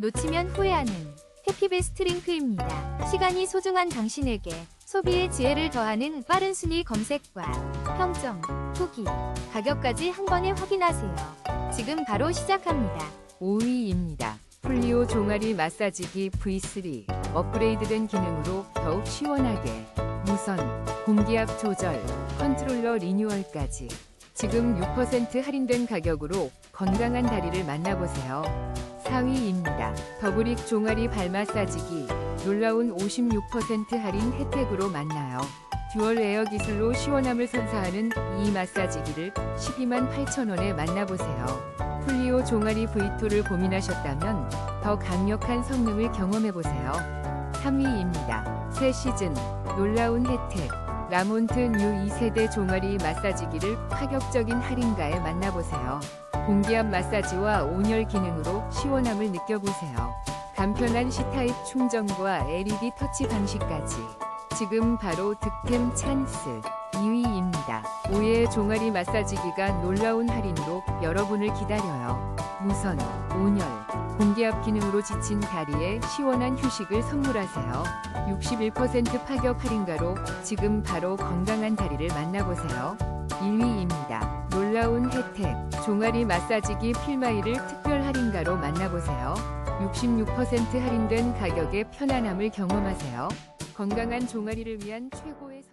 놓치면 후회하는 해피베스트 링크입니다. 시간이 소중한 당신에게 소비의 지혜를 더하는 빠른 순위 검색과 평점, 후기, 가격까지 한 번에 확인하세요. 지금 바로 시작합니다. 5위입니다. 플리오 종아리 마사지기 V3 업그레이드된 기능으로 더욱 시원하게 무선, 공기압 조절, 컨트롤러 리뉴얼까지 지금 6% 할인된 가격으로 건강한 다리를 만나보세요. 4위입니다. 더블릭 종아리 발 마사지기 놀라운 56% 할인 혜택으로 만나요. 듀얼 에어 기술로 시원함을 선사하는 이 마사지기를 12만 8천원에 만나보세요. 플리오 종아리 V2를 고민하셨다면 더 강력한 성능을 경험해보세요. 3위입니다. 새 시즌 놀라운 혜택 라몬트 뉴 2세대 종아리 마사지기를 파격적인 할인가에 만나보세요. 공기압 마사지와 온열 기능으로 시원함을 느껴보세요. 간편한 C타입 충전과 LED 터치 방식까지 지금 바로 득템 찬스 2위입니다. 5의 종아리 마사지기가 놀라운 할인으로 여러분을 기다려요. 무선, 온열, 공기압 기능으로 지친 다리에 시원한 휴식을 선물하세요. 61% 파격 할인가로 지금 바로 건강한 다리를 만나보세요. 1위입니다. 놀라운 혜택, 종아리 마사지기 필마이를 특별 할인가로 만나보세요. 66% 할인된 가격의 편안함을 경험하세요. 건강한 종아리를 위한 최고의